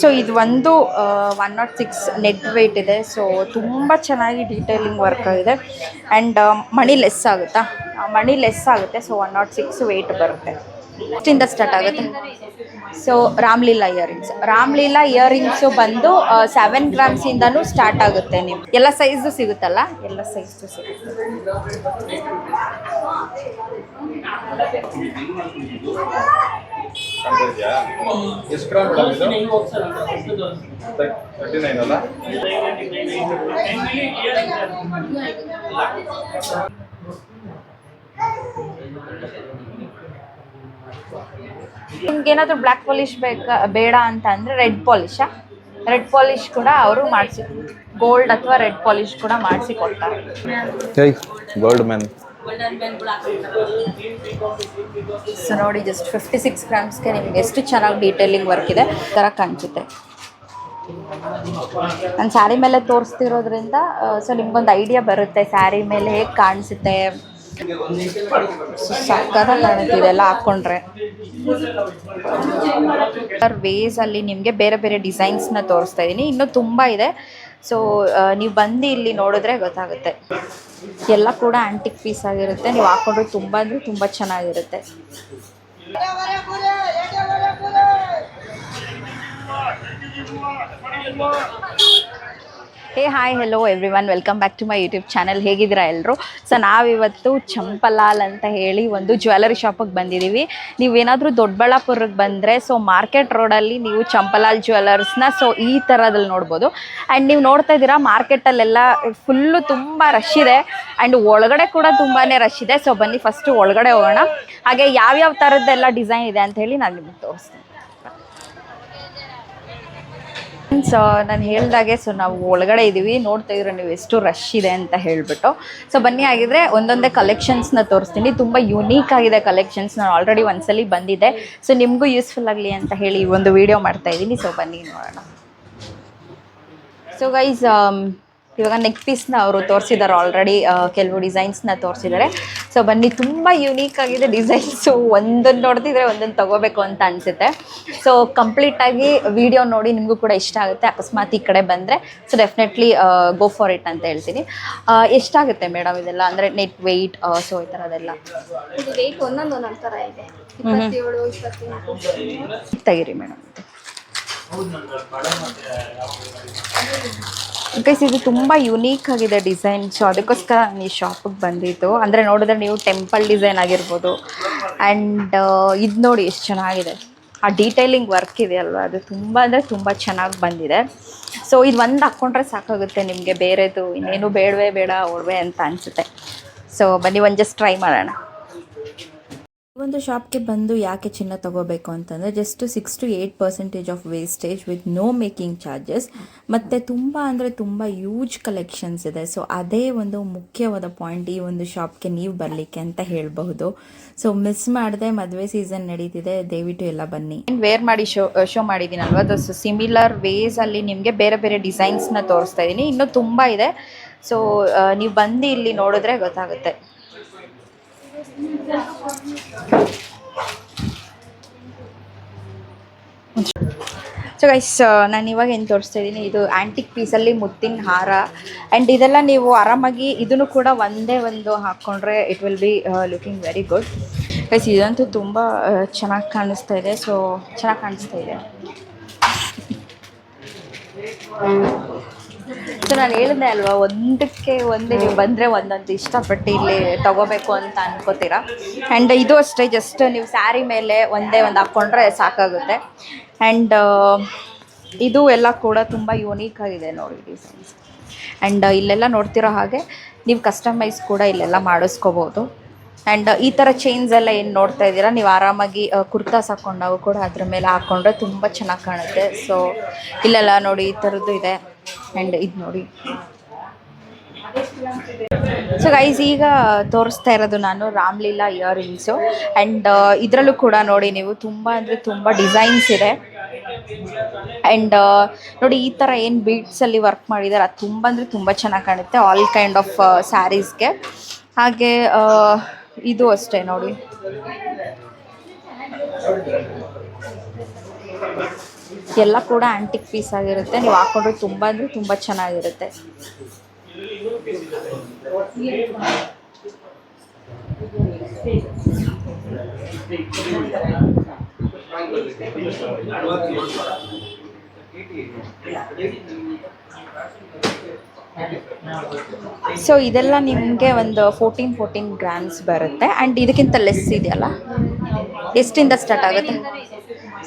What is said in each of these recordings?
So ಇದು ಒಂದು one nought six net weight ಇದೆ. ಸೊ ತುಂಬ ಚೆನ್ನಾಗಿ ಡೀಟೇಲಿಂಗ್ ವರ್ಕ್ ಆಗಿದೆ. ಆ್ಯಂಡ್ ಮಣಿ ಲೆಸ್ ಆಗುತ್ತಾ? ಮಣಿ ಲೆಸ್ ಆಗುತ್ತೆ. So one nought six weight ಬರುತ್ತೆ. ಇಷ್ಟಿಂದ ಸ್ಟಾರ್ಟ್ ಆಗುತ್ತೆ. So Ramleela earrings Ramleela earrings ಬಂದು ಸೆವೆನ್ ಗ್ರಾಮ್ಸಿಂದನೂ ಸ್ಟಾರ್ಟ್ ಆಗುತ್ತೆ ನೀವು ಎಲ್ಲ ಸೈಜು ಸಿಗುತ್ತಲ್ಲ? ಎಲ್ಲ ಸೈಜು ಸಿಗುತ್ತೆ ಎಷ್ಟು ಗ್ರಾಮ್ ಮೇಡಮ್ ಇದು ತರ್ಟಿ ನೈನ್ ಅಲ್ಲ ನಿಮ್ಗೆ ಏನಾದರೂ ಬ್ಲ್ಯಾಕ್ ಪಾಲಿಶ್ ಬೇಕಾ ಬೇಡ ಅಂತ ಅಂದರೆ ರೆಡ್ ಪಾಲಿಶಾ ರೆಡ್ ಪಾಲಿಶ್ ಕೂಡ ಅವರು ಮಾಡಿಸಿ ಗೋಲ್ಡ್ ಅಥವಾ ರೆಡ್ ಪಾಲಿಶ್ ಕೂಡ ಮಾಡಿಸಿ ಕೊಡ್ತಾರೆ. ಹೇಯ್ ಗೋಲ್ಡ್ ಮ್ಯಾನ್ ಸೊ ನೋಡಿ ಜಸ್ಟ್ ಫಿಫ್ಟಿ ಸಿಕ್ಸ್ ಗ್ರಾಮ್ಸ್ಗೆ ನಿಮ್ಗೆ ಎಷ್ಟು ಚೆನ್ನಾಗಿ ಡೀಟೇಲಿಂಗ್ ವರ್ಕ್ ಇದೆ? ಥರ ಕಾಣಿಸುತ್ತೆ. ನಾನು ಸ್ಯಾರಿ ಮೇಲೆ ತೋರಿಸ್ತಿರೋದ್ರಿಂದ ಸೊ ನಿಮ್ಗೊಂದು ಐಡಿಯಾ ಬರುತ್ತೆ. ಸ್ಯಾರಿ ಮೇಲೆ ಹೇಗೆ ಕಾಣಿಸುತ್ತೆ? ಸಕ್ಕತ್ತಾಗಿ ಇದೆಲ್ಲ ಹಾಕ್ಕೊಂಡ್ರೆ ವೇಸ್ ಅಲ್ಲಿ ನಿಮಗೆ ಬೇರೆ ಬೇರೆ ಡಿಸೈನ್ಸ್ನ ತೋರಿಸ್ತಾ ಇದ್ದೀನಿ ಇನ್ನೂ ತುಂಬ ಇದೆ. ಸೊ ನೀವು ಬಂದು ಇಲ್ಲಿ ನೋಡಿದ್ರೆ ಗೊತ್ತಾಗುತ್ತೆ. ಎಲ್ಲ ಕೂಡ ಆಂಟಿಕ್ ಪೀಸ್ ಆಗಿರುತ್ತೆ. ನೀವು ಹಾಕೊಂಡ್ರೆ ತುಂಬ ಅಂದರೆ ತುಂಬ ಚೆನ್ನಾಗಿರುತ್ತೆ. Hey hi hello everyone welcome back to my YouTube channel ಹೇಗಿದ್ದೀರಾ ಎಲ್ಲರೂ ಸೊ ನಾವಿವತ್ತು ಚಂಪಲಾಲ್ ಅಂತ ಹೇಳಿ ಒಂದು ಜ್ಯುವೆಲರಿ ಶಾಪಿಗೆ ಬಂದಿದ್ದೀವಿ ನೀವೇನಾದರೂ ದೊಡ್ಡಬಳ್ಳಾಪುರಕ್ಕೆ ಬಂದರೆ ಸೊ ಮಾರ್ಕೆಟ್ ರೋಡಲ್ಲಿ ನೀವು ಚಂಪಲಾಲ್ ಜ್ಯುವೆಲರ್ಸ್ನ ಸೊ ಈ ಥರದಲ್ಲಿ ನೋಡ್ಬೋದು. ಆ್ಯಂಡ್ ನೀವು ನೋಡ್ತಾ ಇದ್ದೀರಾ ಮಾರ್ಕೆಟಲ್ಲೆಲ್ಲ ಫುಲ್ಲು ತುಂಬ ರಶ್ ಇದೆ. ಆ್ಯಂಡ್ ಒಳಗಡೆ ಕೂಡ ತುಂಬಾ ರಶ್ ಇದೆ. ಸೊ ಬನ್ನಿ ಫಸ್ಟು ಒಳಗಡೆ ಹೋಗೋಣ. ಹಾಗೆ ಯಾವ್ಯಾವ ಥರದ್ದೆಲ್ಲ ಡಿಸೈನ್ ಇದೆ ಅಂತ ಹೇಳಿ ನಾನು ನಿಮಗೆ ತೋರಿಸ್ತೀನಿ. ಸೊ ನಾನು ಹೇಳ್ದಾಗೆ ಸೊ ನಾವು ಒಳಗಡೆ ಇದ್ದೀವಿ ನೋಡ್ತಾ ಇದ್ರೆ ನೀವು ಎಷ್ಟು ರಶ್ ಇದೆ ಅಂತ ಹೇಳ್ಬಿಟ್ಟು. ಸೊ ಬನ್ನಿ ಆಗಿದ್ರೆ ಒಂದೊಂದೇ ಕಲೆಕ್ಷನ್ಸ್ನ ತೋರಿಸ್ತೀನಿ. ತುಂಬ ಯುನೀಕ್ ಆಗಿದೆ ಕಲೆಕ್ಷನ್ಸ್ ನಾನು ಆಲ್ರೆಡಿ ಒಂದ್ಸಲಿ ಬಂದಿದೆ ಸೊ ನಿಮಗೂ ಯೂಸ್ಫುಲ್ ಆಗಲಿ ಅಂತ ಹೇಳಿ ಈ ಒಂದು ವಿಡಿಯೋ ಮಾಡ್ತಾ ಇದ್ದೀನಿ ಸೊ ಬನ್ನಿ, ನೋಡೋಣ. ಸೊ ಗೈಸ್ ಇವಾಗ ನೆಕ್ ಪೀಸ್ನ ಅವರು ತೋರಿಸಿದ್ದಾರೆ ಆಲ್ರೆಡಿ ಕೆಲವು ಡಿಸೈನ್ಸ್ನ ತೋರಿಸಿದ್ದಾರೆ ಸೊ ಬನ್ನಿ ತುಂಬ ಯುನೀಕ್ ಆಗಿದೆ ಡಿಸೈನ್ಸು ಒಂದನ್ನು ನೋಡ್ತಿದ್ರೆ ಒಂದೊಂದು ತಗೋಬೇಕು ಅಂತ ಅನಿಸುತ್ತೆ. ಸೊ ಕಂಪ್ಲೀಟಾಗಿ ವಿಡಿಯೋ ನೋಡಿ ನಿಮಗೂ ಕೂಡ ಇಷ್ಟ ಆಗುತ್ತೆ. ಅಕಸ್ಮಾತ್ ಈ ಕಡೆ ಬಂದರೆ so definitely go for it ಅಂತ ಹೇಳ್ತೀನಿ. ಎಷ್ಟಾಗುತ್ತೆ ಮೇಡಮ್ ಇದೆಲ್ಲ? ಅಂದರೆ ನೆಟ್ ವೆಯ್ಟ್ ಸೊ ಈ ಥರದೆಲ್ಲ ಇದು ವೆಯ್ಟ್ ಒಂದೊಂದು ಒಂದೊಂದು ಥರ ಇದೆ. ಇಪ್ಪತ್ತೇಳು ಇಪ್ಪತ್ತೆಂಟು. ತೆಗಿರಿ ಮೇಡಮ್ ಗೈಸ್ ಇದು ತುಂಬ ಯುನೀಕ್ ಆಗಿದೆ ಡಿಸೈನ್ ಸೊ ಅದಕ್ಕೋಸ್ಕರ ನಾನು ಈ ಶಾಪಿಗೆ ಬಂದಿದ್ದು. ಅಂದರೆ ನೋಡಿದ್ರೆ ನೀವು ಟೆಂಪಲ್ ಡಿಸೈನ್ ಆಗಿರ್ಬೋದು. ಆ್ಯಂಡ್ ಇದು ನೋಡಿ ಎಷ್ಟು ಚೆನ್ನಾಗಿದೆ. ಆ ಡೀಟೈಲಿಂಗ್ ವರ್ಕ್ ಇದೆ ಅಲ್ವಾ? ಅದು ತುಂಬ, ಅಂದರೆ ತುಂಬ ಚೆನ್ನಾಗಿ ಬಂದಿದೆ. ಸೊ ಇದು ಒಂದು ಹಾಕ್ಕೊಂಡ್ರೆ ಸಾಕಾಗುತ್ತೆ ನಿಮಗೆ. ಬೇರೆದು ಇನ್ನೇನು ಬೇಡವೇ ಬೇಡ ಒಡವೆ ಅಂತ ಅನಿಸುತ್ತೆ. ಸೊ ಬನ್ನಿ, ಒಂದು ಜಸ್ಟ್ ಟ್ರೈ ಮಾಡೋಣ. ಒಂದು ಶಾಪ್ಗೆ ಬಂದು ಯಾಕೆ ಚಿನ್ನ ತಗೋಬೇಕು ಅಂತಂದರೆ just six to eight percentage of wastage with no making charges ಮತ್ತು ತುಂಬ ಅಂದರೆ ತುಂಬ ಯೂಜ್ ಕಲೆಕ್ಷನ್ಸ್ ಇದೆ. ಸೊ ಅದೇ ಒಂದು ಮುಖ್ಯವಾದ ಪಾಯಿಂಟ್ ಈ ಒಂದು ಶಾಪ್ಗೆ ನೀವು ಬರಲಿಕ್ಕೆ ಅಂತ ಹೇಳಬಹುದು. ಸೊ ಮಿಸ್ ಮಾಡದೆ ಮದುವೆ ಸೀಸನ್ ನಡೀತಿದೆ. ದಯವಿಟ್ಟು ಎಲ್ಲ ಬನ್ನಿ. ವೇರ್ ಮಾಡಿ ಶೋ ಶೋ ಮಾಡಿದ್ದೀನಲ್ವ? ಅದು ಸಿಮಿಲರ್ ವೇಸಲ್ಲಿ ನಿಮಗೆ ಬೇರೆ ಬೇರೆ ಡಿಸೈನ್ಸ್ನ ತೋರಿಸ್ತಾ ಇದ್ದೀನಿ ಇನ್ನೂ ತುಂಬ ಇದೆ. ಸೊ ನೀವು ಬಂದು ಇಲ್ಲಿ ನೋಡಿದ್ರೆ ಗೊತ್ತಾಗುತ್ತೆ. ಸೊ ಗೈಸ್ ನಾನು ಇವಾಗ ಏನು ತೋರಿಸ್ತಾ ಇದ್ದೀನಿ ಇದು ಆ್ಯಂಟಿಕ್ ಪೀಸಲ್ಲಿ ಮುತ್ತಿನ ಹಾರ. ಆ್ಯಂಡ್ ಇದೆಲ್ಲ ನೀವು ಆರಾಮಾಗಿ ಇದನ್ನು ಕೂಡ ಒಂದೇ ಒಂದು ಹಾಕ್ಕೊಂಡ್ರೆ it will be looking very good guys ಇದಂತೂ ತುಂಬ ಚೆನ್ನಾಗಿ ಕಾಣಿಸ್ತಾ ಇದೆ. ಸೊ ಚೆನ್ನಾಗಿ ಕಾಣಿಸ್ತಾ ಇದೆ. ಸೊ ನಾನು ಹೇಳಿದೆ ಅಲ್ವಾ, ಒಂದಕ್ಕೆ ಒಂದೇ ನೀವು ಬಂದರೆ ಒಂದೊಂದು ಇಷ್ಟಪಟ್ಟು ಇಲ್ಲಿ ತಗೋಬೇಕು ಅಂತ ಅನ್ಕೋತೀರಾ? ಆ್ಯಂಡ್ ಇದು ಅಷ್ಟೇ ಜಸ್ಟ್ ನೀವು ಸ್ಯಾರಿ ಮೇಲೆ ಒಂದೇ ಒಂದು ಹಾಕ್ಕೊಂಡ್ರೆ ಸಾಕಾಗುತ್ತೆ. ಆ್ಯಂಡ್ ಇದು ಎಲ್ಲ ಕೂಡ ತುಂಬ ಯೂನೀಕ್ ಆಗಿದೆ ನೋಡಿ ಡಿಸೈನ್ಸ್ ಆ್ಯಂಡ್ ಇಲ್ಲೆಲ್ಲ ನೋಡ್ತಿರೋ ಹಾಗೆ, ನೀವು ಕಸ್ಟಮೈಸ್ ಕೂಡ ಇಲ್ಲೆಲ್ಲ ಮಾಡಿಸ್ಕೋಬೋದು. ಆ್ಯಂಡ್ ಈ ಥರ ಚೈನ್ಸ್ ಎಲ್ಲ ಏನು ನೋಡ್ತಾ ಇದ್ದೀರಾ? ನೀವು ಆರಾಮಾಗಿ ಕುರ್ತಾಸ್ ಹಾಕೊಂಡಾಗ ಕೂಡ ಅದ್ರ ಮೇಲೆ ಹಾಕೊಂಡ್ರೆ ತುಂಬ ಚೆನ್ನಾಗಿ ಕಾಣುತ್ತೆ. ಸೊ ಇಲ್ಲೆಲ್ಲ ನೋಡಿ, ಈ ಥರದ್ದು ಇದೆ. ಆ್ಯಂಡ್ ಇದು ನೋಡಿ. ಸೊ ಗೈಸ್ ಈಗ ತೋರಿಸ್ತಾ ಇರೋದು ನಾನು ರಾಮ್ಲೀಲಾ ಇಯರ್ ರಿಂಗ್ಸು ಆ್ಯಂಡ್ ಇದರಲ್ಲೂ ಕೂಡ ನೋಡಿ ನೀವು, ತುಂಬ ಅಂದರೆ ತುಂಬ ಡಿಸೈನ್ಸ್ ಇದೆ. ಆ್ಯಂಡ್ ನೋಡಿ, ಈ ಥರ ಏನು ಬೀಟ್ಸಲ್ಲಿ ವರ್ಕ್ ಮಾಡಿದ್ದಾರೆ ಅದು ತುಂಬ ಅಂದರೆ ತುಂಬ ಚೆನ್ನಾಗಿ ಕಾಣುತ್ತೆ ಆಲ್ ಕೈಂಡ್ ಆಫ್ ಸ್ಯಾರೀಸ್ಗೆ ಹಾಗೆ ಇದು ಅಷ್ಟೇ ನೋಡಿ. ಎಲ್ಲ ಕೂಡ ಆಂಟಿಕ್ ಪೀಸ್ ಆಗಿರುತ್ತೆ. ನೀವು ಹಾಕೊಂಡ್ರೆ ತುಂಬ ಅಂದರೆ ತುಂಬ ಚೆನ್ನಾಗಿರುತ್ತೆ. ಸೊ ಇದೆಲ್ಲ ನಿಮಗೆ ಒಂದು ಫೋರ್ಟೀನ್ ಫೋರ್ಟೀನ್ ಗ್ರಾಮ್ಸ್ ಬರುತ್ತೆ. ಆ್ಯಂಡ್ ಇದಕ್ಕಿಂತ ಲೆಸ್ ಇದೆಯಲ್ಲ? ಎಷ್ಟಿಂದ ಸ್ಟಾರ್ಟ್ ಆಗುತ್ತೆ?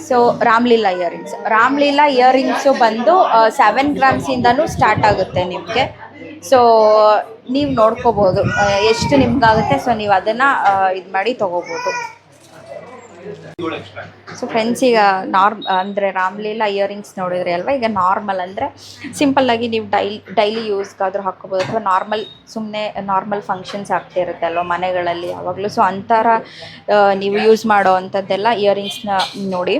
So Ramleela earrings Ramleela earrings ಬಂದು ಸೆವೆನ್ ಗ್ರಾಮ್ಸಿಂದನೂ ಸ್ಟಾರ್ಟ್ ಆಗುತ್ತೆ ನಿಮಗೆ. ಸೊ ನೀವು ನೋಡ್ಕೋಬೋದು ಎಷ್ಟು ನಿಮ್ಗಾಗುತ್ತೆ. ಸೊ ನೀವು ಅದನ್ನು ಇದು ಮಾಡಿ ತೊಗೋಬೋದು. ಸೊ ಫ್ರೆಂಡ್ಸ್ ಈಗ ನಾರ್ಮ್ ಅಂದರೆ ರಾಮ್ಲೀಲಾ ಇಯರಿಂಗ್ಸ್ ನೋಡಿದ್ರಿ ಅಲ್ವಾ? ಈಗ ನಾರ್ಮಲ್ ಅಂದರೆ ಸಿಂಪಲ್ಲಾಗಿ ನೀವು ಡೈಲಿ ಡೈಲಿ ಯೂಸ್ಗಾದ್ರೂ ಹಾಕ್ಕೋಬೋದು. ಅಥವಾ ನಾರ್ಮಲ್ ಸುಮ್ಮನೆ ನಾರ್ಮಲ್ ಫಂಕ್ಷನ್ಸ್ ಆಗ್ತಾ ಇರುತ್ತೆ ಅಲ್ವಾ ಮನೆಗಳಲ್ಲಿ ಯಾವಾಗಲೂ? ಸೊ ಅಂಥರ ನೀವು ಯೂಸ್ ಮಾಡೋ ಅಂಥದ್ದೆಲ್ಲ ಇಯರಿಂಗ್ಸ್ನ ನೋಡಿ.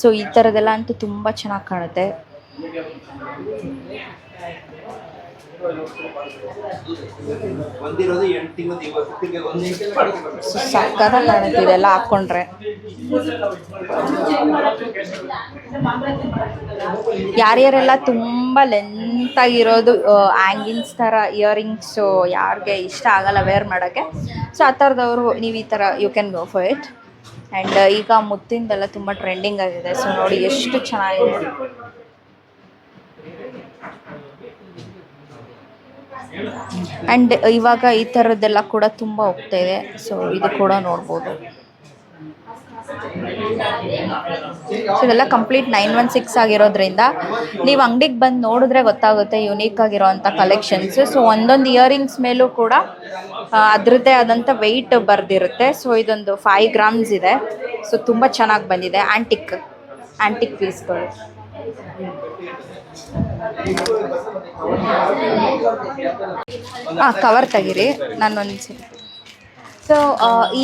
ಸೊ ಈ ಥರದ್ದೆಲ್ಲ ಅಂತೂ ತುಂಬ ಚೆನ್ನಾಗಿ ಕಾಣುತ್ತೆ. ಕಾಣುತ್ತೆ ಇದೆಲ್ಲ ಹಾಕೊಂಡ್ರೆ. ಯಾರ್ಯಾರೆಲ್ಲ ತುಂಬ ಲೆಂತ್ ಆಗಿರೋದು ಆಂಗಿಂಗ್ಸ್ ಥರ, ಇಯರಿಂಗ್ಸು, ಯಾರಿಗೆ ಇಷ್ಟ ಆಗಲ್ಲ ವೇರ್ ಮಾಡೋಕ್ಕೆ. ಸೊ ಆ ಥರದವರು, ನೀವು ಈ ಥರ you can go for it and ಈಗ ಮುತ್ತಿಂದೆಲ್ಲ ತುಂಬ ಟ್ರೆಂಡಿಂಗ್ ಆಗಿದೆ. ಸೊ ನೋಡಿ, ಎಷ್ಟು ಚೆನ್ನಾಗಿದೆ. ಆ್ಯಂಡ್ ಇವಾಗ ಈ ಥರದ್ದೆಲ್ಲ ಕೂಡ ತುಂಬ ಹೋಗ್ತಾ ಇದೆ. ಸೊ ಇದು ಕೂಡ ನೋಡ್ಬೋದು. ಸೊ ಇದೆಲ್ಲ ಕಂಪ್ಲೀಟ್ ನೈನ್ ಒನ್ ಸಿಕ್ಸ್ ಆಗಿರೋದ್ರಿಂದ ನೀವು ಅಂಗಡಿಗೆ ಬಂದು ನೋಡಿದ್ರೆ ಗೊತ್ತಾಗುತ್ತೆ ಯುನೀಕ್ ಆಗಿರೋವಂಥ ಕಲೆಕ್ಷನ್ಸ್ ಸೊ ಒಂದೊಂದು ಇಯರಿಂಗ್ಸ್ ಮೇಲೂ ಕೂಡ ಅದರದ್ದೇ ಆದಂಥ ವೆಯ್ಟ್ ಬರೆದಿರುತ್ತೆ. ಸೊ ಇದೊಂದು ಫೈವ್ ಗ್ರಾಮ್ಸ್ ಇದೆ. ಸೊ ತುಂಬ ಚೆನ್ನಾಗಿ ಬಂದಿದೆ. ಆ್ಯಂಟಿಕ್ ಆ್ಯಂಟಿಕ್ ಪೀಸ್ಗಳು ಹಾಂ ಕವರ್ ತೆಗಿರಿ. ನಾನೊಂದು ಸೊ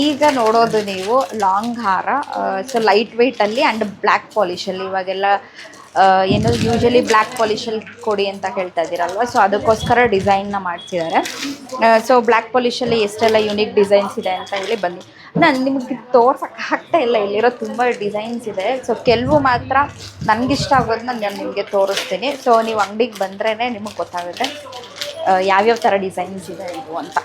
ಈಗ ನೋಡೋದು ನೀವು ಲಾಂಗ್ ಹಾರ. ಸೊ ಲೈಟ್ ವೆಯ್ಟಲ್ಲಿ ಆ್ಯಂಡ್ ಬ್ಲ್ಯಾಕ್ ಪಾಲಿಶಲ್ಲಿ ಇವಾಗೆಲ್ಲ ಏನು ಯೂಶಲಿ ಬ್ಲ್ಯಾಕ್ ಪಾಲಿಷಲ್ಲಿ ಕೊಡಿ ಅಂತ ಹೇಳ್ತಾ ಇದ್ದೀರಲ್ವ? ಸೊ ಅದಕ್ಕೋಸ್ಕರ ಡಿಸೈನ್ನ ಮಾಡ್ತಿದ್ದಾರೆ. ಸೊ ಬ್ಲ್ಯಾಕ್ ಪಾಲಿಷಲ್ಲಿ ಎಷ್ಟೆಲ್ಲ ಯುನೀಕ್ ಡಿಸೈನ್ಸ್ ಇದೆ ಅಂತ ಹೇಳಿ ಬನ್ನಿ. ನಾನು ನಿಮಗೆ ತೋರ್ಸಕ್ಕೆ ಆಗ್ತಾ ಇಲ್ಲ, ಇಲ್ಲಿರೋ ತುಂಬ ಡಿಸೈನ್ಸ್ ಇದೆ. ಸೊ ಕೆಲವು ಮಾತ್ರ ನನಗಿಷ್ಟ ಆಗೋದನ್ನ ನಾನು ನಿಮಗೆ ತೋರಿಸ್ತೀನಿ. ಸೊ ನೀವು ಅಂಗಡಿಗೆ ಬಂದ್ರೇ ನಿಮಗೆ ಗೊತ್ತಾಗುತ್ತೆ ಯಾವ್ಯಾವ ಥರ ಡಿಸೈನ್ಸ್ ಇದೆ ಇದು ಅಂತ.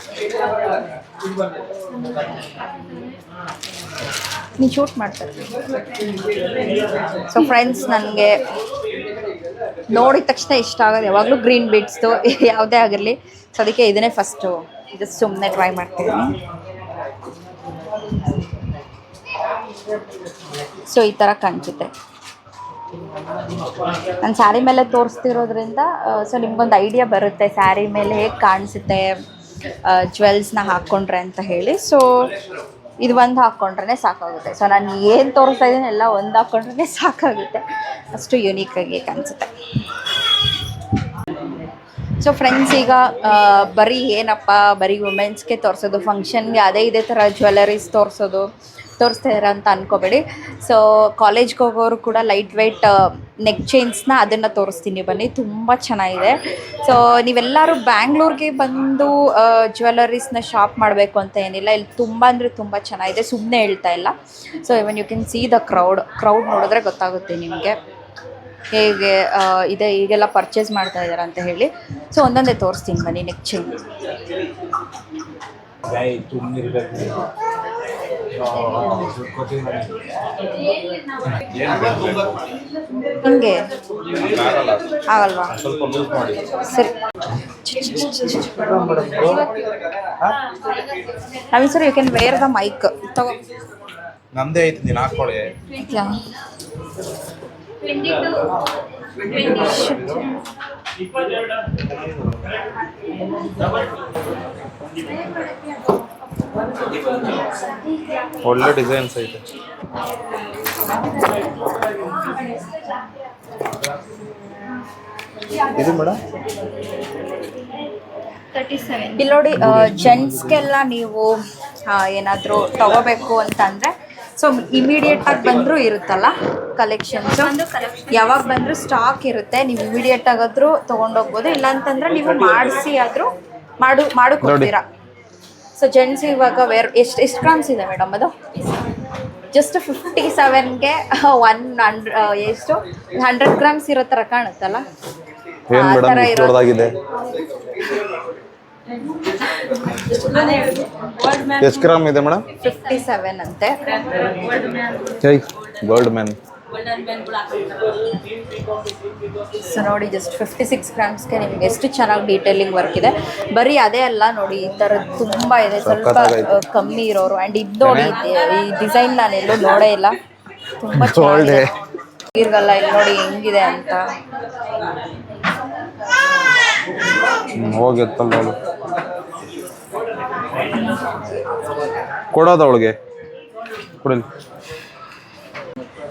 ನೀವು ಶೂಟ್ ಮಾಡ್ತಾರೆ ಸೊ ಫ್ರೆಂಡ್ಸ್ ನನಗೆ ನೋಡಿದ ತಕ್ಷಣ ಇಷ್ಟ ಆಗೋದು, ಯಾವಾಗಲೂ ಗ್ರೀನ್ ಬೀಟ್ಸ್ದು ಯಾವುದೇ ಆಗಿರಲಿ. ಸೊ ಅದಕ್ಕೆ ಇದನ್ನೇ ಫಸ್ಟು ಜಸ್ಟ್ ಸುಮ್ಮನೆ ಟ್ರೈ ಮಾಡ್ತಿದ್ದೀನಿ. ಸೊ ಈ ಥರ ಕಾಣಿಸುತ್ತೆ. ನಾನು ಸ್ಯಾರಿ ಮೇಲೆ ತೋರಿಸ್ತಿರೋದ್ರಿಂದ ಸೊ ನಿಮ್ಗೊಂದು ಐಡಿಯಾ ಬರುತ್ತೆ. ಸ್ಯಾರಿ ಮೇಲೆ ಹೇಗೆ ಕಾಣಿಸುತ್ತೆ ಜ್ಯುವೆಲ್ಸ್ನ ಹಾಕ್ಕೊಂಡ್ರೆ ಅಂತ ಹೇಳಿ. ಸೊ ಇದು ಒಂದು ಹಾಕ್ಕೊಂಡ್ರೆ ಸಾಕಾಗುತ್ತೆ. ಸೊ ನಾನು ಏನು ತೋರಿಸ್ತಾ ಇದ್ದೀನಿ, ಎಲ್ಲ ಒಂದು ಹಾಕ್ಕೊಂಡ್ರೆ ಸಾಕಾಗುತ್ತೆ. ಅಷ್ಟು ಯುನೀಕಾಗಿ ಕಾಣಿಸುತ್ತೆ. ಸೊ ಫ್ರೆಂಡ್ಸ್ ಈಗ ಬರೀ ಏನಪ್ಪ, ಬರೀ ವುಮೆನ್ಸ್ಗೆ ತೋರಿಸೋದು ಫಂಕ್ಷನ್ಗೆ ಅದೇ ಇದೇ ಥರ ಜ್ಯುವೆಲರೀಸ್ ತೋರಿಸೋದು ತೋರಿಸ್ತಾ ಇದ್ದಾರೆ ಅಂತ ಅನ್ಕೋಬೇಡಿ. ಸೊ ಕಾಲೇಜ್ಗೆ ಹೋಗೋರು ಕೂಡ ಲೈಟ್ ವೆಯ್ಟ್ ನೆಕ್ ಚೈನ್ಸ್ನ ಅದನ್ನು ತೋರಿಸ್ತೀನಿ ಬನ್ನಿ. ತುಂಬ ಚೆನ್ನಾಗಿದೆ. ಸೊ ನೀವೆಲ್ಲರೂ ಬ್ಯಾಂಗ್ಳೂರ್ಗೆ ಬಂದು ಜ್ಯುವೆಲರೀಸ್ನ ಶಾಪ್ ಮಾಡಬೇಕು ಅಂತ ಏನಿಲ್ಲ. ಇಲ್ಲಿ ತುಂಬ ಅಂದರೆ ತುಂಬ ಚೆನ್ನಾಗಿದೆ. ಸುಮ್ಮನೆ ಹೇಳ್ತಾ ಇಲ್ಲ. So even you can see the crowd crowd ನೋಡಿದ್ರೆ ಗೊತ್ತಾಗುತ್ತೆ ನಿಮಗೆ. ಹೇಗೆ ಇದೆ, ಈಗೆಲ್ಲ ಪರ್ಚೇಸ್ ಮಾಡ್ತಾ ಇದ್ದಾರೆ ಅಂತ ಹೇಳಿ. ಸೊ ಒಂದೊಂದೇ ತೋರಿಸ್ತೀನಿ ಬನ್ನಿ ನೆಕ್ ಚೈನ್ ಹಿಂಗೆ. ಆಗಲ್ವಾ? ಸ್ವಲ್ಪ ಲೂಸ್ ಮಾಡಿ. ಸರಿ. Naveen sir you can wear the mic ತಗೋ. ನಮ್ದೇ ಐತಿ ನೀನು ಹಾಕೊಳ್ಳಿ ಯಾ. ಒಳ್ಳೆ ಡಿಸೈನ್ಸ್ ಐತೆ. ಇದು ಮೇಡಮ್ ಇಲ್ಲಿ ನೋಡಿ ಜೆಂಟ್ಸ್ಗೆಲ್ಲ ನೀವು ಏನಾದರೂ ತಗೋಬೇಕು ಅಂತಂದರೆ ಸೊ ಇಮಿಡಿಯೇಟ್ ಆಗಿ ಬಂದರೂ ಇರುತ್ತಲ್ಲ ಕಲೆಕ್ಷನ್ಸ್ ಯಾವಾಗ ಬಂದರೂ ಸ್ಟಾಕ್ ಇರುತ್ತೆ. ನೀವು ಇಮಿಡಿಯೇಟ್ ಆಗಾದ್ರೂ ತೊಗೊಂಡೋಗ್ಬೋದು. ಇಲ್ಲ ಅಂತಂದ್ರೆ ನೀವು ಮಾಡಿಸಿ ಆದರೂ ಮಾಡು ಮಾಡು ಕೊಡ್ತೀರಾ. ಸೊ ಜೆಂಟ್ಸ್ ಇವಾಗ ವೇರ್ ಎಷ್ಟು ಎಷ್ಟು ಗ್ರಾಮ್ಸ್ ಇದೆ ಮೇಡಮ್ ಅದು? ಜಸ್ಟ್ ಫಿಫ್ಟಿ ಸೆವೆನ್ಗೆ ಒನ್ ಹಂಡ್ರೆ ಎಷ್ಟು? ಹಂಡ್ರೆಡ್ ಗ್ರಾಮ್ಸ್ ಇರೋ ಥರ ಕಾಣುತ್ತಲ್ಲ? ಆ ಥರ ಇರೋ ಎಷ್ಟು ಗ್ರಾಮ್ ಇದೆ ಮೇಡಮ್ ಫಿಫ್ಟಿ ಸೆವೆನ್ ಅಂತೆ ಗೋಲ್ಡ್ ಮ್ಯಾನ್ ಸೊ ನೋಡಿ ಜಸ್ಟ್ ಫಿಫ್ಟಿ ಸಿಕ್ಸ್ ಗ್ರಾಮ್ಸ್ಗೆ ನಿಮ್ಗೆ ಎಷ್ಟು ಚೆನ್ನಾಗಿ ಡೀಟೇಲಿಂಗ್ ವರ್ಕ್ ಇದೆ. ಬರೀ ಅದೇ ಅಲ್ಲ ನೋಡಿ ಈ ಥರದ್ದು ತುಂಬ ಇದೆ. ಸ್ವಲ್ಪ ಕಮ್ಮಿ ಇರೋರು. ಆ್ಯಂಡ್ ಇದು ನೋಡಿ ಇದು- ಈ ಡಿಸೈನ್ ನಾನು ಎಲ್ಲೂ ನೋಡೇ ಇಲ್ಲ. ತುಂಬ. ಚೆನ್ನಾಗಿದೆ. ಇರ್ಗಲ್ಲ ಇಲ್ಲಿ ನೋಡಿ ಹೆಂಗಿದೆ ಅಂತ. ಹೋಗಿ ಕೊಡೋದು ಅವಳು. ಕೊಡೋದ ಅವಳಿಗೆ? ಕೊಡಲಿ.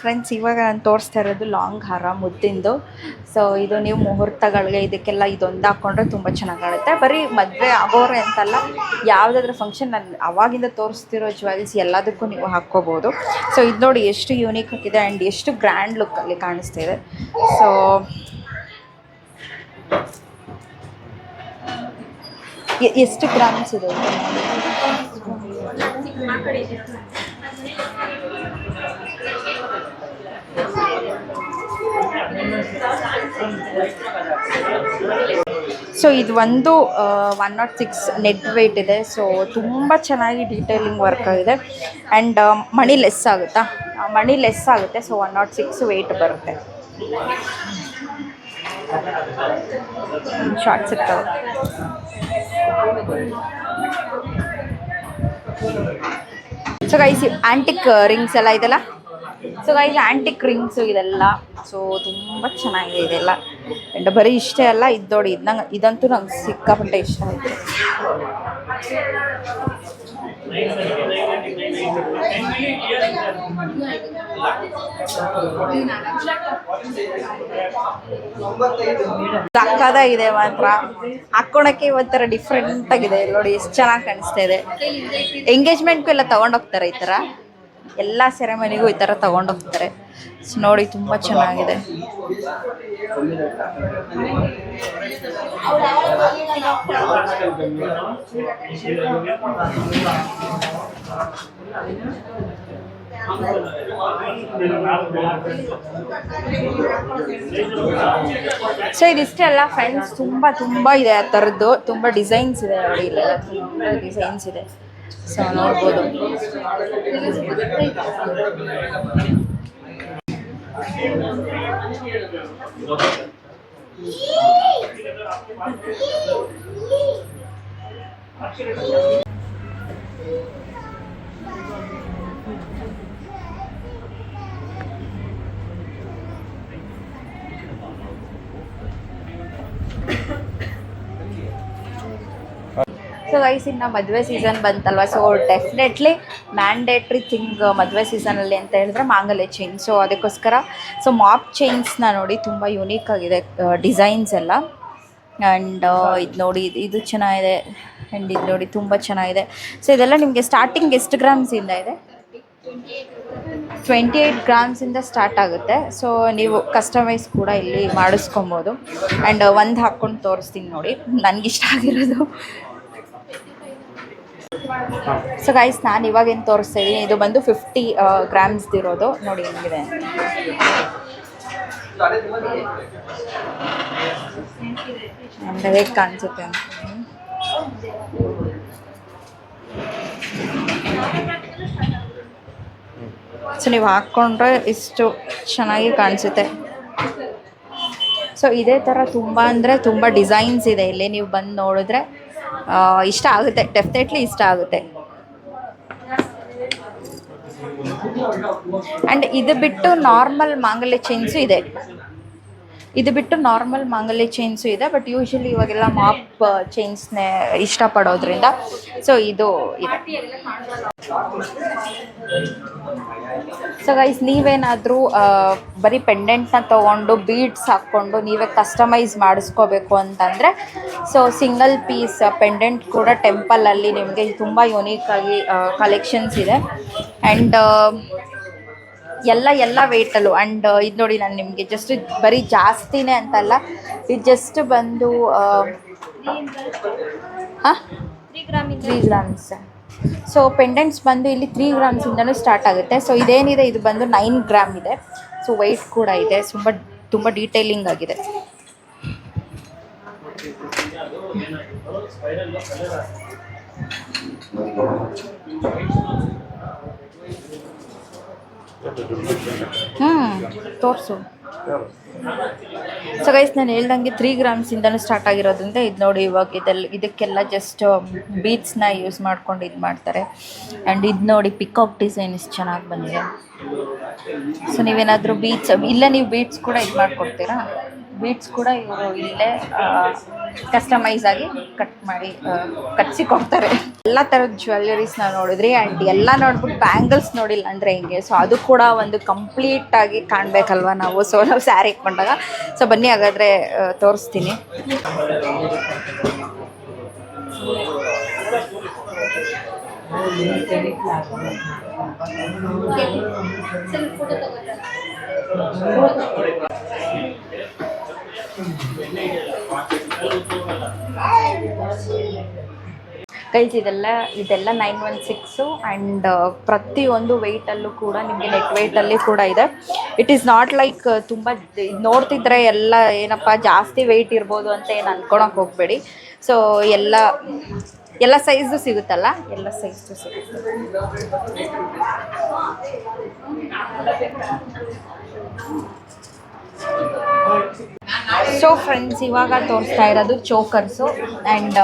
ಫ್ರೆಂಡ್ಸ್ ಇವಾಗ ನಾನು ತೋರಿಸ್ತಾ ಇರೋದು ಲಾಂಗ್ ಹಾರ ಮುದ್ದಿಂದು. ಸೊ ಇದು ನೀವು ಮುಹೂರ್ತಗಳಿಗೆ ಇದಕ್ಕೆಲ್ಲ ಇದೊಂದು ಹಾಕ್ಕೊಂಡ್ರೆ ತುಂಬ ಚೆನ್ನಾಗಿ ಕಾಣುತ್ತೆ ಬರೀ ಮದುವೆ ಆಗೋರೆ ಅಂತಲ್ಲ, ಯಾವುದಾದ್ರೂ ಫಂಕ್ಷನ್ ನಾನು ಅವಾಗಿಂದ ತೋರಿಸ್ತಿರೋ ಜ್ಯುವೆಲ್ಸ್ ಎಲ್ಲದಕ್ಕೂ ನೀವು ಹಾಕ್ಕೋಬೋದು. ಸೊ ಇದು ನೋಡಿ ಎಷ್ಟು ಯೂನಿಕ್ ಆಗಿದೆ ಆ್ಯಂಡ್ ಎಷ್ಟು ಗ್ರ್ಯಾಂಡ್ ಲುಕ್ಕಲ್ಲಿ ಕಾಣಿಸ್ತಾ ಇದೆ. ಸೊ ಎಷ್ಟು ಗ್ರಾಮ್ಸ್ ಇದೆ? ಸೊ ಇದು ಒಂದು one nought six net weight ಇದೆ. ಸೊ ತುಂಬ ಚೆನ್ನಾಗಿ ಡೀಟೇಲಿಂಗ್ ವರ್ಕ್ ಆಗಿದೆ. ಆ್ಯಂಡ್ ಮಣಿ ಲೆಸ್ ಆಗುತ್ತಾ? ಮಣಿ ಲೆಸ್ ಆಗುತ್ತೆ. So one nought six weight ಬರುತ್ತೆ. ಶಾರ್ಟ್ ಇರ್ತವೆ ಸೊ ಗೈಸ್ ಆಂಟಿಕ್ ರಿಂಗ್ಸ್ ಎಲ್ಲ ಇದೆಲ್ಲ ಸೊ ಗೈಸ್ ಆಂಟಿಕ್ ರಿಂಗ್ಸ್ ಇದೆಲ್ಲ. ಸೊ ತುಂಬ ಚೆನ್ನಾಗಿದೆ ಇದೆಲ್ಲ. ಆ್ಯಂಡ್ ಬರೀ ಇಷ್ಟೇ ಅಲ್ಲ, ಇದು ನೋಡಿ ನಂಗೆ, ಇದಂತೂ ನಂಗೆ ಸಿಕ್ಕಾಪಟ್ಟೆ ಇಷ್ಟ ಆಯಿತು. ಇದೆ ಮಾತ್ರ. ಹಾಕೊಳಕ್ಕೆ ಒಂಥರ ಡಿಫ್ರೆಂಟ್ ಆಗಿದೆ. ನೋಡಿ, ಎಷ್ಟು ಚೆನ್ನಾಗಿ ಕಾಣಿಸ್ತಾ ಇದೆ. ಎಂಗೇಜ್ಮೆಂಟ್ಗೂ ಎಲ್ಲ ತಗೊಂಡೋಗ್ತಾರೆ ಈ ಥರ ಎಲ್ಲ ಸೆರೆಮನಿಗೂ ಈ ಥರ ತಗೊಂಡು ಹೋಗ್ತಾರೆ. ನೋಡಿ ತುಂಬ ಚೆನ್ನಾಗಿದೆ. ಸೊ ಇದಿಷ್ಟೇ ಅಲ್ಲ ಫ್ರೆಂಡ್ಸ್ ತುಂಬ ತುಂಬ ಇದೆ ಆ ಥರದ್ದು ತುಂಬ ಡಿಸೈನ್ಸ್ ಇದೆ ನೋಡಿ ಇಲ್ಲೆಲ್ಲ. ಡಿಸೈನ್ಸ್ ಇದೆ. ಸೊ ನೋಡ್ಬೋದು ಸೊ ಗೈಸ್ ಇನ್ನು ಮದುವೆ ಸೀಸನ್ ಬಂತಲ್ವ? ಸೊ ಡೆಫಿನೆಟ್ಲಿ ಮ್ಯಾಂಡೇಟ್ರಿ ಥಿಂಗ್ ಮದುವೆ ಸೀಸನಲ್ಲಿ ಅಂತ ಹೇಳಿದ್ರೆ ಮಾಂಗಲ್ಯ ಚೈನ್ ಸೊ ಅದಕ್ಕೋಸ್ಕರ ಸೊ ಮಾಪ್ ಚೈನ್ಸ್ನ ನೋಡಿ ತುಂಬ ಯುನೀಕ್ ಆಗಿದೆ ಡಿಸೈನ್ಸ್ ಎಲ್ಲ. ಆ್ಯಂಡ್ ಇದು ನೋಡಿ, ಇದು- ಚೆನ್ನಾಗಿದೆ. ಆ್ಯಂಡ್ ಇದು ನೋಡಿ ತುಂಬ ಚೆನ್ನಾಗಿದೆ. ಸೊ ಇದೆಲ್ಲ ನಿಮಗೆ ಸ್ಟಾರ್ಟಿಂಗ್ ಎಷ್ಟು ಗ್ರಾಮ್ಸಿಂದ ಇದೆ ಟ್ವೆಂಟಿ ಏಯ್ಟ್ ಗ್ರಾಮ್ಸಿಂದ ಸ್ಟಾರ್ಟ್ ಆಗುತ್ತೆ. ಸೊ ನೀವು ಕಸ್ಟಮೈಸ್ ಕೂಡ ಇಲ್ಲಿ ಮಾಡಿಸ್ಕೊಬೋದು. ಆ್ಯಂಡ್ ಒಂದು ಹಾಕ್ಕೊಂಡು ತೋರಿಸ್ತೀನಿ ನೋಡಿ. ನನಗಿಷ್ಟ ಆಗಿರೋದು. ಸೊ ಗೈಸ್ ನಾನು ಇವಾಗೇನು ತೋರಿಸ್ತಾ ಇದು ಬಂದು ಫಿಫ್ಟಿ ಗ್ರಾಮ್ಸ್ದಿರೋದು ನೋಡಿ ಹೆಂಗಿದೆ. ಕಾಣಿಸುತ್ತೆ ಸೊ ನೀವು ಹಾಕ್ಕೊಂಡ್ರೆ ಇಷ್ಟು ಚೆನ್ನಾಗಿ ಕಾಣಿಸುತ್ತೆ. ಸೊ ಇದೇ ಥರ ತುಂಬ ಅಂದರೆ ತುಂಬ ಡಿಸೈನ್ಸ್ ಇದೆ ಇಲ್ಲಿ. ನೀವು ಬಂದು ನೋಡಿದ್ರೆ ಇಷ್ಟ ಆಗುತ್ತೆ. ಡೆಫಿನೆಟ್ಲಿ ಇಷ್ಟ ಆಗುತ್ತೆ. ಆ್ಯಂಡ್ ಇದು ಬಿಟ್ಟು ನಾರ್ಮಲ್ ಮಾಂಗಲ್ಯ ಚೈನ್ಸು ಇದೆ. ಇದು ಬಿಟ್ಟು ನಾರ್ಮಲ್ ಮಾಂಗಲ್ಯ ಚೈನ್ಸು ಇದೆ ಬಟ್ ಯೂಶಲಿ ಇವಾಗೆಲ್ಲ ಮಾಪ್ ಚೈನ್ಸ್ನೇ ಇಷ್ಟಪಡೋದ್ರಿಂದ. ಸೊ ಇದು ಇದೆ. ಸೊ ಗೈಸ್ ನೀವೇನಾದರೂ ಬರೀ ಪೆಂಡೆಂಟ್ನ ತೊಗೊಂಡು ಬೀಡ್ಸ್ ಹಾಕ್ಕೊಂಡು ನೀವೇ ಕಸ್ಟಮೈಸ್ ಮಾಡಿಸ್ಕೋಬೇಕು ಅಂತಂದರೆ ಸೊ ಸಿಂಗಲ್ ಪೀಸ್ ಪೆಂಡೆಂಟ್ ಕೂಡ ಟೆಂಪಲಲ್ಲಿ ನಿಮಗೆ ತುಂಬ ಯುನೀಕಾಗಿ ಕಲೆಕ್ಷನ್ಸ್ ಇದೆ. ಆ್ಯಂಡ್ ಎಲ್ಲ ಎಲ್ಲ ವೆಯ್ಟಲ್ಲೂ ಆ್ಯಂಡ್ ಇದು ನೋಡಿ ನಾನು ನಿಮಗೆ ಜಸ್ಟ್ ಬರೀ ಜಾಸ್ತಿನೇ ಅಂತಲ್ಲ. ಇದು ಜಸ್ಟ್ ಬಂದು ಹಾಂ? Three gram three grams so pendants ಬಂದು ಇಲ್ಲಿ ತ್ರೀ ಗ್ರಾಮ್ಸಿಂದನೂ ಸ್ಟಾರ್ಟ್ ಆಗುತ್ತೆ. ಸೊ ಇದೇನಿದೆ? ಇದು ಬಂದು ನೈನ್ ಗ್ರಾಮ್ ಇದೆ. ಸೊ ವೆಯ್ಟ್ ಕೂಡ ಇದೆ. ತುಂಬ ತುಂಬ ಡೀಟೇಲಿಂಗ್ ಆಗಿದೆ. ಹ್ಞೂ ತೋರಿಸು. ಸೊ ಗೈಸ್ ನಾನು ಹೇಳ್ದಂಗೆ ತ್ರೀ ಗ್ರಾಮ್ಸಿಂದನೂ ಸ್ಟಾರ್ಟ್ ಆಗಿರೋದ್ರಿಂದ ಇದು ನೋಡಿ ಇವಾಗ ಇದೆಲ್ಲ, ಇದಕ್ಕೆಲ್ಲ ಜಸ್ಟ್ ಬೀಡ್ಸ್ನ ಯೂಸ್ ಮಾಡ್ಕೊಂಡು ಇದು ಮಾಡ್ತಾರೆ. ಆ್ಯಂಡ್ ಇದು ನೋಡಿ ಪಿಕಾಕ್ ಡಿಸೈನ್ ಇಷ್ಟು ಚೆನ್ನಾಗಿ ಬಂದಿದೆ. ಸೊ ನೀವೇನಾದರೂ ಬೀಟ್ಸ್ ಇಲ್ಲ, ನೀವು ಬೀಟ್ಸ್ ಕೂಡ ಇದು ಮಾಡ್ಕೊಡ್ತೀರಾ? ಬೀಟ್ಸ್ ಕೂಡ ಇವರು ಇಲ್ಲೇ ಕಸ್ಟಮೈಸ್ ಆಗಿ ಕಟ್ ಮಾಡಿ ಕಟ್ಸಿ ಕೊಡ್ತಾರೆ ಎಲ್ಲ ಥರದ ಜ್ಯುವೆಲ್ಲರೀಸ್ ನಾವು ನೋಡಿದ್ರಿ ಆ್ಯಂಡ್ ಎಲ್ಲ ನೋಡ್ಬಿಟ್ಟು ಬ್ಯಾಂಗಲ್ಸ್ ನೋಡಿಲ್ಲ ಅಂದರೆ ಹಿಂಗೆ? ಸೊ ಅದು ಕೂಡ ಒಂದು ಕಂಪ್ಲೀಟ್ ಆಗಿ ಕಾಣಬೇಕಲ್ವ ನಾವು? ಸೊ ನಾವು ಸ್ಯಾರಿ ಇಟ್ಕೊಂಡಾಗ ಸೊ ಬನ್ನಿ, ಹಾಗಾದ್ರೆ ತೋರಿಸ್ತೀನಿ. ಗೈಸ್ ಇದೆಲ್ಲ ಇದೆಲ್ಲ ನೈನ್ ಒನ್ ಸಿಕ್ಸು ಆ್ಯಂಡ್ ಪ್ರತಿಯೊಂದು ವೆಯ್ಟಲ್ಲೂ ಕೂಡ ನಿಮಗೆ ನೆಟ್ ವೆಯ್ಟಲ್ಲಿ ಕೂಡ ಇದೆ. ಇಟ್ ಈಸ್ ನಾಟ್ ಲೈಕ್ ತುಂಬ ನೋಡ್ತಿದ್ರೆ ಎಲ್ಲ ಏನಪ್ಪ, ಜಾಸ್ತಿ ವೆಯ್ಟ್ ಇರ್ಬೋದು ಅಂತ ಏನು ಅನ್ಕೊಳಕ್ಕೆ ಹೋಗಬೇಡಿ. ಸೊ ಎಲ್ಲ ಎಲ್ಲ ಸೈಜು ಸಿಗುತ್ತಲ್ಲ? ಎಲ್ಲ ಸೈಜು ಸಿಗುತ್ತೆ. ಸೊ ಫ್ರೆಂಡ್ಸ್ ಇವಾಗ ತೋರಿಸ್ತಾ ಇರೋದು ಚೋಕರ್ಸು. ಆ್ಯಂಡ್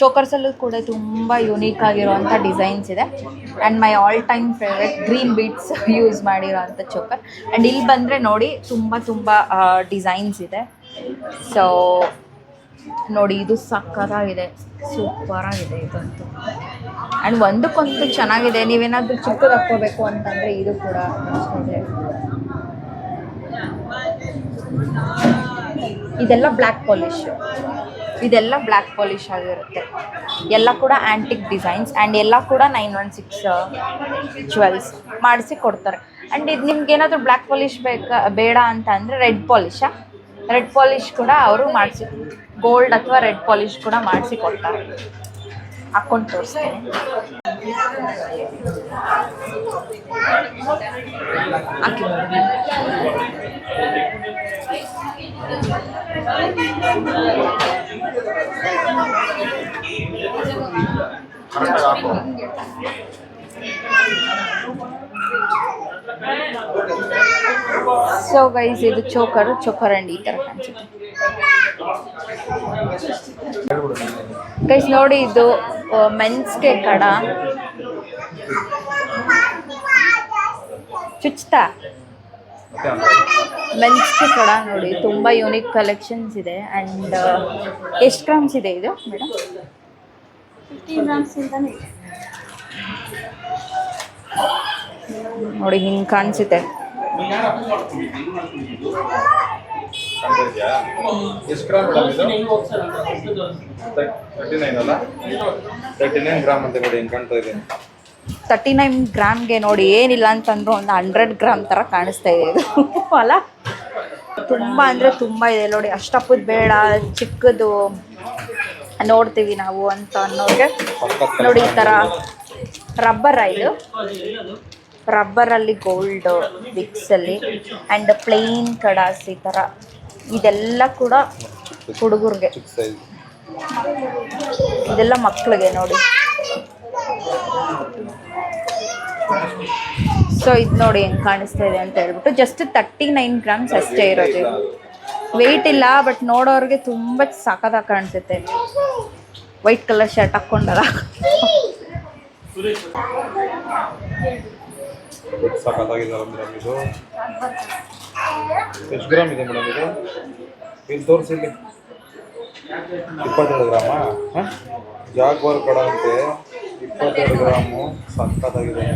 ಚೋಕರ್ಸಲ್ಲೂ ಕೂಡ ತುಂಬ ಯುನೀಕ್ ಆಗಿರುವಂಥ ಡಿಸೈನ್ಸ್ ಇದೆ. And my all time favourite green beads use ಮಾಡಿರೋವಂಥ choker. And ಇಲ್ಲಿ ಬಂದರೆ ನೋಡಿ ತುಂಬ ತುಂಬ ಡಿಸೈನ್ಸ್ ಇದೆ. ಸೊ ನೋಡಿ, ಇದು ಸಕ್ಕತ್ತಾಗಿದೆ. ಸೂಪರಾಗಿದೆ ಇದಂತೂ. ಆ್ಯಂಡ್ ಒಂದಕ್ಕೊಂದು ಚೆನ್ನಾಗಿದೆ. ನೀವೇನಾದರೂ ಚಿಕ್ಕದು ಹಾಕ್ಕೋಬೇಕು ಅಂತಂದರೆ ಇದು ಕೂಡ ಇದೆಲ್ಲ ಬ್ಲ್ಯಾಕ್ ಪಾಲಿಶ್. ಇದೆಲ್ಲ ಬ್ಲ್ಯಾಕ್ ಪಾಲಿಶ್ ಆಗಿರುತ್ತೆ. ಎಲ್ಲ ಕೂಡ ಆ್ಯಂಟಿಕ್ ಡಿಸೈನ್ಸ್ ಆ್ಯಂಡ್ ಎಲ್ಲ ಕೂಡ ನೈನ್ ಒನ್ ಸಿಕ್ಸ್ ಜ್ಯುವೆಲ್ಸ್ ಮಾಡಿಸಿ ಕೊಡ್ತಾರೆ. ಆ್ಯಂಡ್ ಇದು ನಿಮ್ಗೆ ಏನಾದರೂ ಬ್ಲ್ಯಾಕ್ ಪಾಲಿಶ್ ಬೇಕಾ, ಬೇಡ ಅಂತ ಅಂದರೆ ರೆಡ್ ಪಾಲಿಶಾ ರೆಡ್ ಪಾಲಿಶ್ ಕೂಡ ಅವರು ಮಾಡಿಸಿ ಗೋಲ್ಡ್ ಅಥವಾ ರೆಡ್ ಪಾಲಿಶ್ ಕೂಡ ಮಾಡಿಸಿ ಕೊಡ್ತಾರೆ. ಹಾಕ್ಕೊಂಡು ತೋರಿಸ್ತೀನಿ. ನೋಡಿ. ಸೊ ಗೈಸ್ ಇದು ಚೋಕರು, ಚೋಕರ್ ಅಂಡ್ ಈ ಥರ ಕಾಣಿಸುತ್ತೆ ಗೈಸ್ ನೋಡಿ ಇದು ಮೆನ್ಸ್ಗೆ ಕಡ ಚುಚ್ತಾ ಮೆನ್ಸ್ಗೆ ಕೂಡ ನೋಡಿ ತುಂಬ ಯೂನಿಕ್ ಕಲೆಕ್ಷನ್ಸ್ ಇದೆ. ಆ್ಯಂಡ್ ಎಷ್ಟು ಗ್ರಾಮ್ಸ್ ಇದೆ ಇದು ಮೇಡಮ್ ಫಿಫ್ಟೀನ್ ಗ್ರಾಮ್ಸ್ ಇಂದಾನೆ ಇದೆ. ನೋಡಿ ಹಿಂಗೆ ಕಾಣಿಸುತ್ತೆ. ತರ್ಟಿ ನೈನ್ ಅಲ್ಲ? ತರ್ಟಿ ನೈನ್ ಗ್ರಾಮ್ ಅಂತ ನೋಡಿ ಹಿಂಗೆ ಕಾಣ್ತಾ ಇದೆ. ತರ್ಟಿ ನೈನ್ ಗ್ರಾಮ್ಗೆ ನೋಡಿ ಏನಿಲ್ಲ ಅಂತಂದ್ರು ಒಂದು ಹಂಡ್ರೆಡ್ ಗ್ರಾಮ್ ಥರ ಕಾಣಿಸ್ತಾ ಇದೆ ಇದು. ಅಲ್ಲ? ತುಂಬ ಅಂದರೆ ತುಂಬ ಇದೆ ನೋಡಿ. ಅಷ್ಟಪ್ಪದ ಬೇಡ ಚಿಕ್ಕದು ನೋಡ್ತೀವಿ ನಾವು ಅಂತ ಅನ್ನೋರಿಗೆ. ನೋಡಿ ಈ ಥರ ರಬ್ಬರ್ ಇದು? ರಬ್ಬರಲ್ಲಿ ಗೋಲ್ಡ್ ವಿಕ್ಸಲ್ಲಿ ಆ್ಯಂಡ್ ಪ್ಲೇನ್ ಕಡಾಸ್ ಈ ಥರ. ಇದೆಲ್ಲ ಕೂಡ ಹುಡುಗರಿಗೆ. ಇದೆಲ್ಲ ಮಕ್ಕಳಿಗೆ ನೋಡಿ. ಸೊ ಇದು ನೋಡಿ ಹೆಂಗೆ ಕಾಣಿಸ್ತಾ ಇದೆ ಅಂತ ಹೇಳ್ಬಿಟ್ಟು ಜಸ್ಟ್ ತರ್ಟಿ ನೈನ್ ಗ್ರಾಮ್ಸ್ ಅಷ್ಟೇ ಇರೋದು. ವೆಯ್ಟ್ ಇಲ್ಲ ಬಟ್ ನೋಡೋರಿಗೆ ತುಂಬ ಸಖತ್ತಾಗಿ ಕಾಣಿಸುತ್ತೆ. ವೈಟ್ ಕಲರ್ ಶರ್ಟ್ ಹಾಕ್ಕೊಂಡಲ್ಲ ಎಷ್ಟು ಗ್ರಾಮ್ ಇದೆ ಮೇಡಮ್ ಇದು? ಇಲ್ಲಿ ತೋರಿಸಿ ಇಲ್ಲಿ ಇಪ್ಪತ್ತೇಳು ಗ್ರಾಮಾ? ಜಾಗ್ವಾರ್ ಕಡ ಅಂತೆ. ಇಪ್ಪತ್ತೆರಡು ಗ್ರಾಮು ಸಖತ್ತಾಗಿದೆ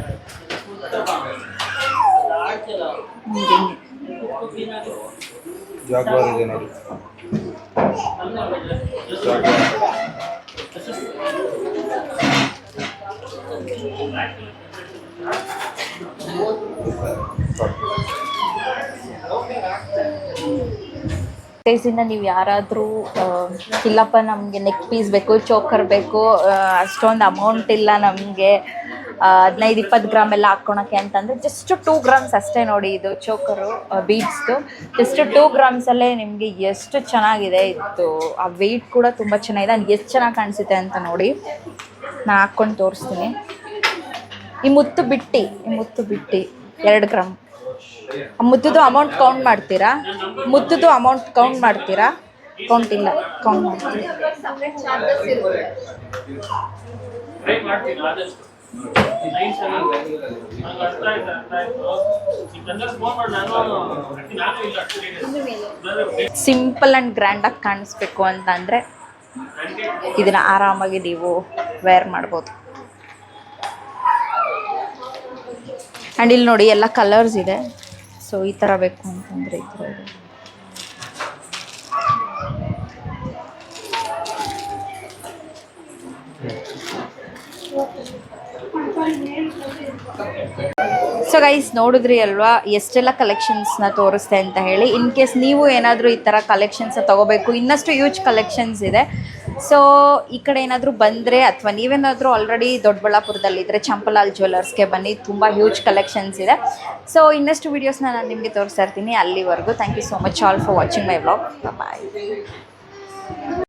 ಜಾಗ್ವಾರ್ ಇದೆ ನೋಡಿ ಜಾಗ್ವಾರ್ ಇಂದ ನೀವು ಯಾರಾದರೂ ಇಲ್ಲಪ್ಪ ನಮಗೆ ನೆಕ್ ಪೀಸ್ ಬೇಕು ಚೋಕರ್ ಬೇಕು ಅಷ್ಟೊಂದು ಅಮೌಂಟ್ ಇಲ್ಲ ನಮಗೆ ಹದಿನೈದು, ಇಪ್ಪತ್ತು ಗ್ರಾಮ್ ಎಲ್ಲ ಹಾಕ್ಕೊಳಕ್ಕೆ ಅಂತಂದರೆ ಜಸ್ಟ್ ಟೂ ಗ್ರಾಮ್ಸ್ ಅಷ್ಟೇ ನೋಡಿ ಇದು ಚೋಕರು ಬೀಡ್ಸ್ದು ಜಸ್ಟ್ ಟೂ ಗ್ರಾಮ್ಸಲ್ಲೇ ನಿಮಗೆ ಎಷ್ಟು ಚೆನ್ನಾಗಿದೆ ಇತ್ತು ಆ ವೆಯ್ಟ್ ಕೂಡ ತುಂಬ ಚೆನ್ನಾಗಿದೆ. ಅದು ಎಷ್ಟು ಚೆನ್ನಾಗಿ ಕಾಣಿಸುತ್ತೆ ಅಂತ ನೋಡಿ ನಾನು ಹಾಕ್ಕೊಂಡು ತೋರಿಸ್ತೀನಿ. ಈ ಮುತ್ತು ಬಿಟ್ಟು, ಈ ಮುತ್ತು ಬಿಟ್ಟು, ಎರಡು ಗ್ರಾಮ್. ಮುತ್ತದು ಅಮೌಂಟ್ ಕೌಂಟ್ ಮಾಡ್ತೀರಾ? ಮುದ್ದದ್ದು ಅಮೌಂಟ್ ಕೌಂಟ್ ಮಾಡ್ತೀರಾ? ಕೌಂಟ್ ಇಲ್ಲ ಕೌಂಟ್ ಮಾಡ್ತೀರಾ? ಸಿಂಪಲ್ ಆ್ಯಂಡ್ ಗ್ರ್ಯಾಂಡಾಗಿ ಕಾಣಿಸ್ಬೇಕು ಅಂತಂದರೆ ಇದನ್ನು ಆರಾಮಾಗಿ ನೀವು ವೇರ್ ಮಾಡ್ಬೋದು. ಆ್ಯಂಡ್ ಇಲ್ಲಿ ನೋಡಿ, ಎಲ್ಲ ಕಲರ್ಸ್ ಇದೆ. ಸೊ ಈ ಥರ ಬೇಕು ಅಂತಂದರೆ ಈ ಥರ ಸೊ ಗೈಸ್ ನೋಡಿದ್ರಿ ಅಲ್ವಾ? ಎಷ್ಟೆಲ್ಲ ಕಲೆಕ್ಷನ್ಸ್ನ ತೋರಿಸ್ತೆ ಅಂತ ಹೇಳಿ. ಇನ್ ಕೇಸ್ ನೀವು ಏನಾದರೂ ಈ ಥರ ಕಲೆಕ್ಷನ್ಸ್ ತಗೋಬೇಕು, ಇನ್ನಷ್ಟು ಯೂಜ್ ಕಲೆಕ್ಷನ್ಸ್ ಇದೆ. ಸೊ ಈ ಕಡೆ ಏನಾದರೂ ಬಂದರೆ ಅಥವಾ ನೀವೇನಾದರೂ ಆಲ್ರೆಡಿ ದೊಡ್ಡಬಳ್ಳಾಪುರದಲ್ಲಿದ್ದರೆ ಚಂಪಲಾಲ್ ಜ್ಯುವೆಲರ್ಸ್ಗೆ ಬನ್ನಿ, ತುಂಬ ಹ್ಯೂಜ್ ಕಲೆಕ್ಷನ್ಸ್ ಇದೆ. ಸೊ ಇನ್ನಷ್ಟು ವೀಡಿಯೋಸ್ನ ನಾನು ನಿಮಗೆ ತೋರಿಸ್ತಾ ಇರ್ತೀನಿ ಅಲ್ಲಿವರೆಗೂ. Thank you so much all for watching my vlog bye